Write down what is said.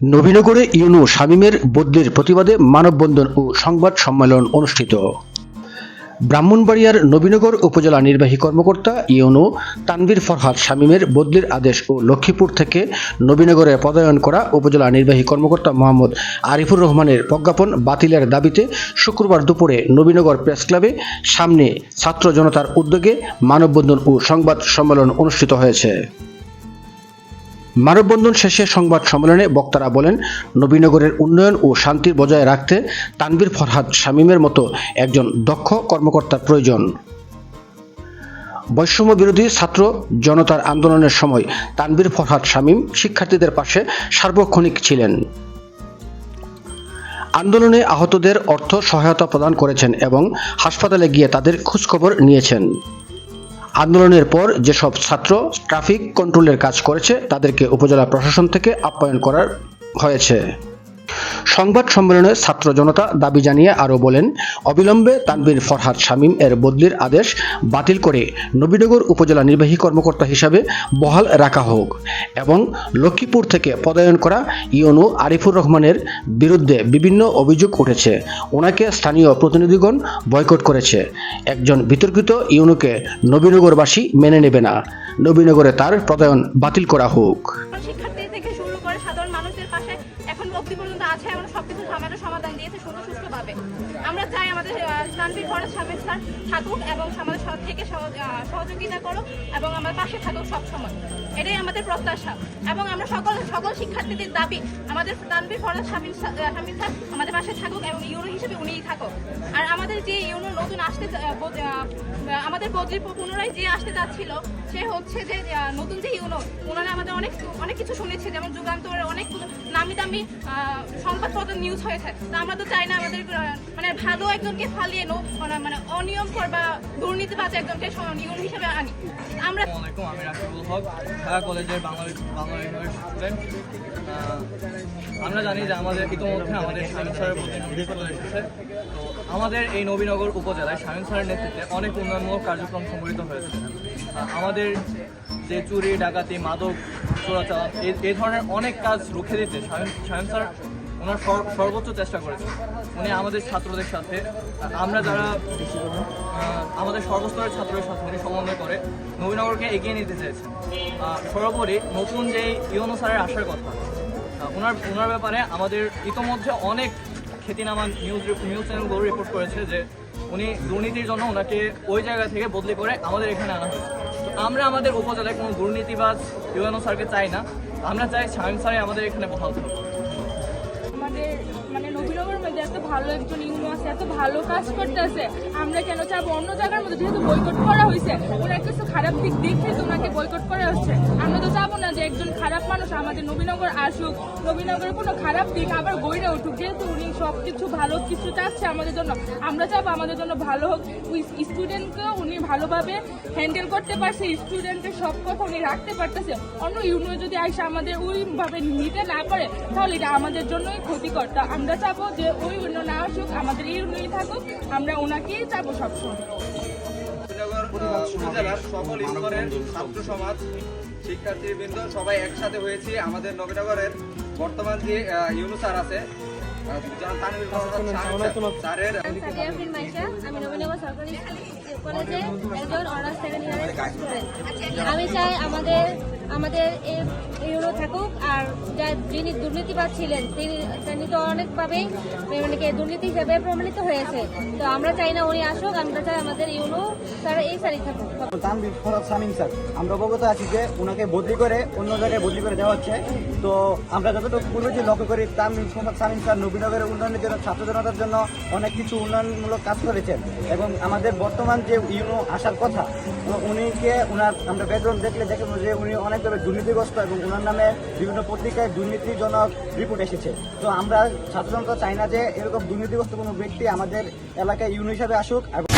নবীনগরে ইউনু শামীমের বদলির প্রতিবাদে মানববন্ধন ও সংবাদ সম্মেলন অনুষ্ঠিত। ব্রাহ্মণবাড়িয়ার নবীনগর উপজেলা নির্বাহী কর্মকর্তা ইউনু তানভীর ফরহাদ শামীমের বদলির আদেশ ও লক্ষ্মীপুর থেকে নবীনগরে পদায়ন করা উপজেলা নির্বাহী কর্মকর্তা মোহাম্মদ আরিফুর রহমানের প্রজ্ঞাপন বাতিলের দাবিতে শুক্রবার দুপুরে নবীনগর প্রেস ক্লাবে সামনে ছাত্র জনতার উদ্যোগে মানববন্ধন ও সংবাদ সম্মেলন অনুষ্ঠিত হয়েছে। মানববন্ধন শেষে সংবাদ সম্মেলনে বক্তারা বলেন, নবীনগরের উন্নয়ন ও শান্তি বজায় রাখতে তানভীর ফরহাদ শামীমের মতো একজন দক্ষ কর্মকর্তার প্রয়োজন। বৈষম্য বিরোধী ছাত্র জনতার আন্দোলনের সময় তানভীর ফরহাদ শামীম শিক্ষার্থীদের পাশে সার্বক্ষণিক ছিলেন। আন্দোলনে আহতদের অর্থ সহায়তা প্রদান করেছেন এবং হাসপাতালে গিয়ে তাদের খোঁজখবর নিয়েছেন। আন্দোলনের পর যেসব ছাত্র ট্রাফিক কন্ট্রোলের কাজ করেছে, তাদেরকে উপজেলা প্রশাসন থেকে আপ্যায়ন করার হয়েছে। সংবাদ সম্মেলনে ছাত্র জনতা দাবি জানিয়ে আরও বলেন, অবিলম্বে তানবীর ফরহাদ শামীম এর বদলির আদেশ বাতিল করে নবীনগর উপজেলা নির্বাহী কর্মকর্তা হিসাবে বহাল রাখা হোক এবং লক্ষ্মীপুর থেকে পদায়ন করা ইউনু আরিফুর রহমানের বিরুদ্ধে বিভিন্ন অভিযোগ উঠেছে। ওনাকে স্থানীয় প্রতিনিধিগণ বয়কট করেছে। একজন বিতর্কিত ইউনুকে নবীনগরবাসী মেনে নেবে না। নবীনগরে তার পদায়ন বাতিল করা হোক। সুষ্ঠুভাবে আমরা চাই আমাদের তানভীর ফরাজ সাহেব স্যার থাকুক এবং আমাদের থেকে সহ- সহযোগিতা করুক এবং আমার পাশে থাকুক সবসময়। এটাই আমাদের প্রত্যাশা। এবং আমরা সকল সকল শিক্ষার্থীদের দাবি আমাদের Tanvir Faraz sir ah, sir আমাদের পাশে থাকুক এবং ইউনো হিসেবে উনিই থাকুক। আর আমাদের যে ইউনো নতুন আসতে আমাদের বদলি পুনরায় যে আসতে যাচ্ছিল সে হচ্ছে যে নতুন যে ইউনো ওনারা আমাদের অনেক অনেক কিছু শুনেছে যেমন যুগান্তর অনেক নামি দামি সংবাদপত্র নিউজ হয়েছে। তা আমরা তো চাই না আমাদের মানে ভালো একজনকে ফালিয়ে নো মানে- মানে অনিয়ম কর বা দুর্নীতিবাজ একজনকে ইউনো হিসেবে আনি। আমরা আমি হক, ঢাকা কলেজের বাংলা বাংলা স্টুডেন্ট আমরা জানি যে আমাদের ইতিমধ্যে আমাদের শামীম স্যারের প্রতি চলে এসেছে। তো আমাদের এই নবীনগর উপজেলায় শামীম স্যারের নেতৃত্বে অনেক উন্নয়নমূলক কার্যক্রম সংগঠিত হয়েছে। আমাদের যে চুরি, ডাকাতি, মাদক চোরাচালান এই- ধরনের অনেক কাজ রুখে দিতে শামীম শামীম স্যার ওনার সর- সর্বোচ্চ চেষ্টা করেছে উনি আমাদের ছাত্রদের সাথে, আমরা যারা আমাদের সর্বস্তরের ছাত্রদের সাথে উনি সমন্বয় করে নবীনগরকে এগিয়ে নিতে চেয়েছেন। সর্বোপরি নতুন যে ইউনো স্যারের আসার কথা ওনার ওনার ব্যাপারে আমাদের ইতোমধ্যে অনেক খ্যাতিনামা নিউজ নিউজ চ্যানেলগুলো রিপোর্ট করেছে যে উনি দুর্নীতির জন্য ওনাকে ওই জায়গা থেকে বদলি করে আমাদের এখানে আনা হয়েছে। তো আমরা আমাদের উপজেলায় কোনো দুর্নীতিবাজ ইউএনও স্যারকে চাই না। আমরা চাই শামীম স্যারে আমাদের এখানে বহাল থাকুক মানে নবীনগর মধ্যে এত ভালো একজন ইউনো আছে, এত ভালো কাজ করতেছে, আমরা কেন চাবো? অন্য জায়গার মধ্যে যেহেতু বয়কট করা হয়েছে, ওরা কিছু খারাপ দিক দেখে তো ওনাকে বয়কট করা হচ্ছে, আমরা তো চাবো না। একজন খারাপ মানুষ আমাদের নবীনগর আসুক নবীনগরের কোনো খারাপ দিক আবার গড়ে উঠুক, যেহেতু উনি সব কিছু ভালো কিছু চাচ্ছে আমাদের জন্য, আমরা চাবো আমাদের জন্য ভালো হোক স্টুডেন্টকেও উনি ভালোভাবে হ্যান্ডেল করতে পারছে স্টুডেন্টের সব কথা উনি রাখতে পারতেছে। অন্য ইউনো যদি আইসা আমাদের ওইভাবে নিতে না পারে, তাহলে এটা আমাদের জন্যই ক্ষতিকর। তা আমরা চাবো যে ওই ইউনো না আসুক, আমাদের ইউনোই থাকুক, আমরা ওনাকেই চাবো সবসময়। উপজেলার সকল স্তরের ছাত্র সমাজ শিক্ষার্থীবৃন্দ সবাই একসাথে হয়েছি। আমাদের নবীনগরের বর্তমান যে ইউনু স্যার আছে আমি চাই আমাদের আমাদের ইউনো থাকুক। আর যা যিনি দুর্নীতিবাদ ছিলেন, তিনি তিনি তো অনেকভাবেই মানে দুর্নীতি হিসেবে প্রমাণিত হয়েছে। তো আমরা চাই না উনি আসুক, আমরা চাই আমাদের ইউনো স্যার এই সারি থাকুক। ফরাদ স্যার, আমরা অবগত আছি যে ওনাকে বদলি করে অন্য জায়গায় বদলি করে দেওয়া হচ্ছে। তো আমরা যতটুকু পূর্বে যে লক্ষ্য করি, তানভীর ফরাদ শামীম স্যার নবীনগরের উন্নয়নের জন্য, ছাত্র জনতার জন্য অনেক কিছু উন্নয়নমূলক কাজ করেছেন। এবং আমাদের বর্তমান যে ইউনো আসার কথা উনিকে ওনার আমরা ব্যাকগ্রাউন্ড দেখলে দেখব যে উনি অনেকভাবে দুর্নীতিগ্রস্ত এবং ওনার নামে বিভিন্ন পত্রিকায় দুর্নীতিজনক রিপোর্ট এসেছে। তো আমরা সাধারণত চাই না যে এরকম দুর্নীতিগ্রস্ত কোনো ব্যক্তি আমাদের এলাকায় ইউনো হিসাবে আসুক এবং